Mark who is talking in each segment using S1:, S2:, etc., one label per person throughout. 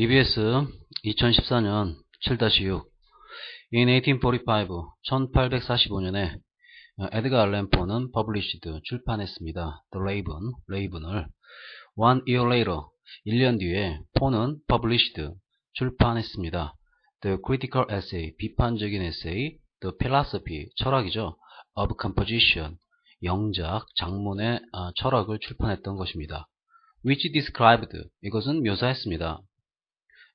S1: EBS 2014년 7-6 In 1845, 1845년에 에드가 알렌 포는 published, 출판했습니다. The Raven, 레이븐을 One year later, 1년 뒤에 포는 published, 출판했습니다. The critical essay, 비판적인 에세이 The philosophy, 철학이죠. of composition, 영작, 장문의 아, 철학을 출판했던 것입니다. which described, 이것은 묘사했습니다.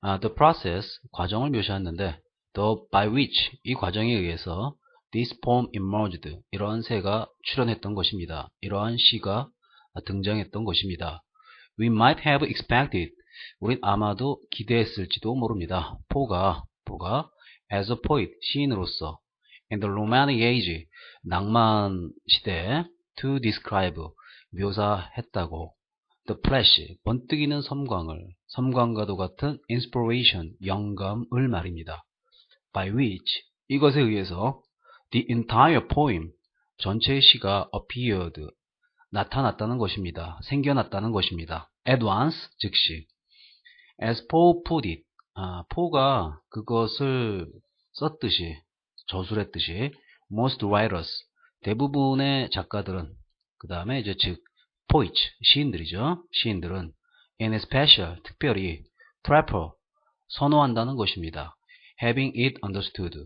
S1: 아, the process, 과정을 묘사했는데 the by which, 이 과정에 의해서 this poem emerged, 이러한 새가 출현했던 것입니다. 이러한 시가 등장했던 것입니다. We might have expected, 우린 아마도 기대했을지도 모릅니다. 포가, 포가 as a poet, 시인으로서 in the romantic age, 낭만 시대 to describe, 묘사했다고 the flash, 번뜩이는 섬광을, 섬광과도 같은 inspiration, 영감을 말입니다. by which, 이것에 의해서 the entire poem, 전체의 시가 appeared, 나타났다는 것입니다. 생겨났다는 것입니다. at once, 즉시. as Poe put it, 아, 포가 그것을 썼듯이, 저술했듯이, most writers, 대부분의 작가들은, 그 다음에 이제 즉, poets, 시인들이죠. 시인들은 in special, 특별히 prefer, 선호한다는 것입니다. having it understood,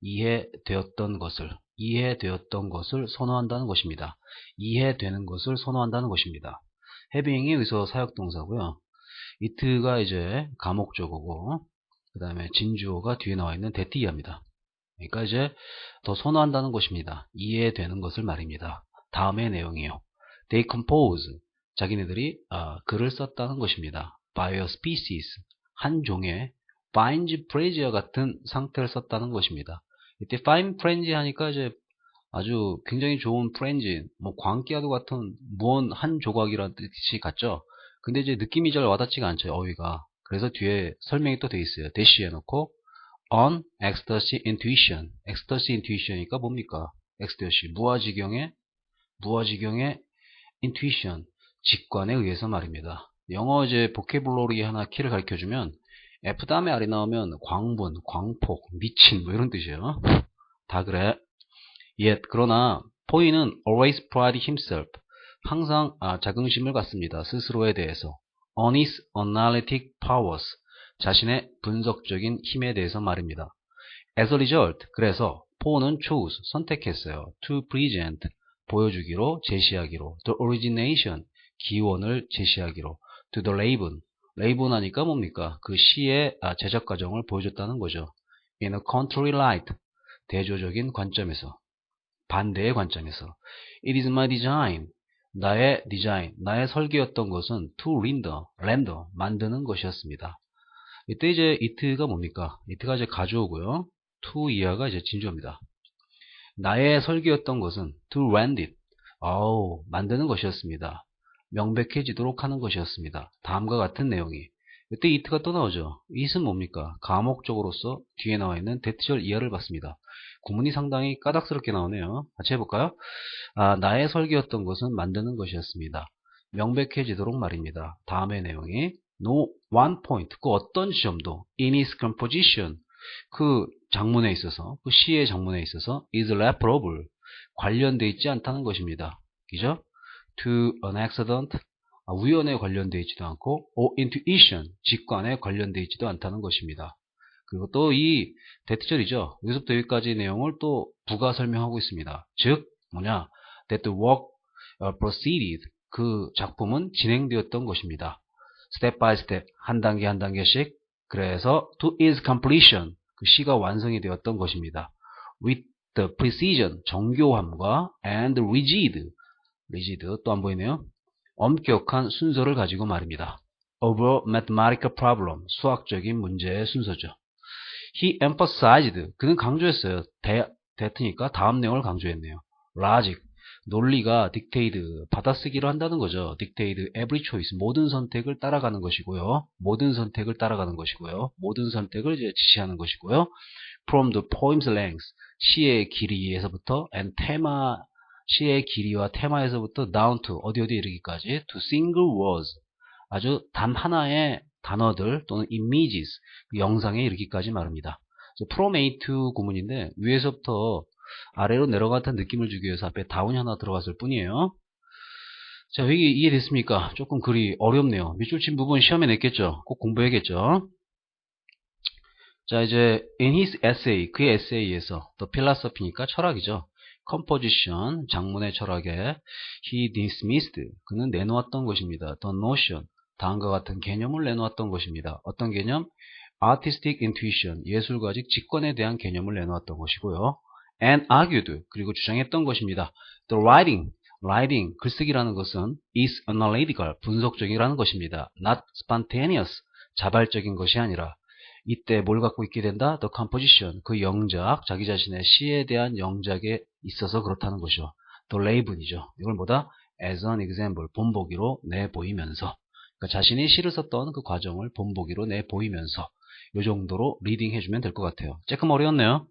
S1: 이해되었던 것을, 이해되었던 것을 선호한다는 것입니다. 이해되는 것을 선호한다는 것입니다. having이 의서 사역동사고요. it가 이제 가목적어고, 그 다음에 진주어가 뒤에 나와 있는 대티이합니다. 그러니까 이제 더 선호한다는 것입니다. 이해되는 것을 말입니다. 다음의 내용이요. They compose. 자기네들이 아, 글을 썼다는 것입니다. By a species. 한 종의 fine phrase와 같은 상태를 썼다는 것입니다. 이때 fine phrase 하니까 이제 아주 굉장히 좋은 프렌즈, 뭐 광기와도 같은 무언 한 조각이라는 뜻이 같죠. 근데 이제 느낌이 잘 와닿지가 않죠, 어휘가. 그래서 뒤에 설명이 또 돼 있어요. 대시 해놓고 on ecstasy intuition. ecstasy intuition이니까 뭡니까? ecstasy 무아지경의 무아지경의 intuition 직관에 의해서 말입니다. 영어 이제 보케블러리 하나 키를 가르쳐주면 F 다음에 R이 나오면 광분, 광폭, 미친 뭐 이런 뜻이에요. 다 그래. Yet 그러나 포이는 always pride himself 항상 아, 자긍심을 갖습니다. 스스로에 대해서 on his analytic powers 자신의 분석적인 힘에 대해서 말입니다. As a result 그래서 포는 chose 선택했어요. to present 보여주기로 제시하기로 the origination 기원을 제시하기로 to the Raven 레이븐 하니까 뭡니까? 그 시의 아, 제작 과정을 보여줬다는 거죠. in a contrary light 대조적인 관점에서 반대의 관점에서 it is my design 나의 디자인, 나의 설계였던 것은 to render, render, 만드는 것이었습니다. 이때 이제 it가 뭡니까? it가 이제 가져오고요. to 이하가 이제 진주입니다. 나의 설계였던 것은 to render it, 어우, 만드는 것이었습니다. 명백해지도록 하는 것이었습니다. 다음과 같은 내용이. 이때 it가 또 나오죠. it은 뭡니까? 가목적으로서 뒤에 나와 있는 대트절 이하를 받습니다. 구문이 상당히 까닥스럽게 나오네요. 같이 해볼까요? 아, 나의 설계였던 것은 만드는 것이었습니다. 명백해지도록 말입니다. 다음의 내용이 no one point, 그 어떤 지점도 in its composition, 그 장문에 있어서, 그 시의 장문에 있어서 is referable, 관련되어 있지 않다는 것입니다. 그죠? to an accident, 우연에 관련되어 있지도 않고 or intuition, 직관에 관련되어 있지도 않다는 것입니다. 그리고 또 이 대트절이죠. 여기서부터 여기까지 내용을 또 부가 설명하고 있습니다. 즉 뭐냐 that the work proceeded 그 작품은 진행되었던 것입니다. step by step 한 단계 한 단계씩 그래서 to its completion 그 시가 완성이 되었던 것입니다. with the precision 정교함과 and rigid rigid 또 안 보이네요. 엄격한 순서를 가지고 말입니다. over mathematical problem 수학적인 문제의 순서죠. He emphasized 그는 강조했어요. 대, 대트니까 다음 내용을 강조했네요. logic 논리가 dictate 받아쓰기로 한다는 거죠. dictate every choice 모든 선택을 따라가는 것이고요. 모든 선택을 따라가는 것이고요. 모든 선택을 이제 지시하는 것이고요. from the poem's length 시의 길이에서부터 and 테마 시의 길이와 테마에서부터 down to 어디 어디 이르기까지 to single words 아주 단 하나의 단어들 또는 images, 그 영상에 이르기까지 말입니다. from A to 구문인데 위에서부터 아래로 내려갔던 느낌을 주기 위해서 앞에 다운이 하나 들어갔을 뿐이에요. 자, 여기 이해됐습니까? 조금 글이 어렵네요. 밑줄 친 부분 시험에 냈겠죠? 꼭 공부해야겠죠? 자, 이제 in his essay, 그의 에세이에서 the philosophy니까 철학이죠. composition, 장문의 철학에 he dismissed, 그는 내놓았던 것입니다. the notion, 다음과 같은 개념을 내놓았던 것입니다. 어떤 개념? artistic intuition, 예술가직 직관에 대한 개념을 내놓았던 것이고요. And argued, 그리고 주장했던 것입니다. the writing, writing, 글쓰기라는 것은 is analytical, 분석적이라는 것입니다. not spontaneous, 자발적인 것이 아니라 이때 뭘 갖고 있게 된다? the composition, 그 영작, 자기 자신의 시에 대한 영작에 있어서 그렇다는 것이죠. the label이죠. 이걸 뭐다? as an example, 본보기로 내 보이면서 그러니까 자신이 시를 썼던 그 과정을 본보기로 내 보이면서 이 정도로 리딩 해주면 될 것 같아요. 조금 어려웠네요.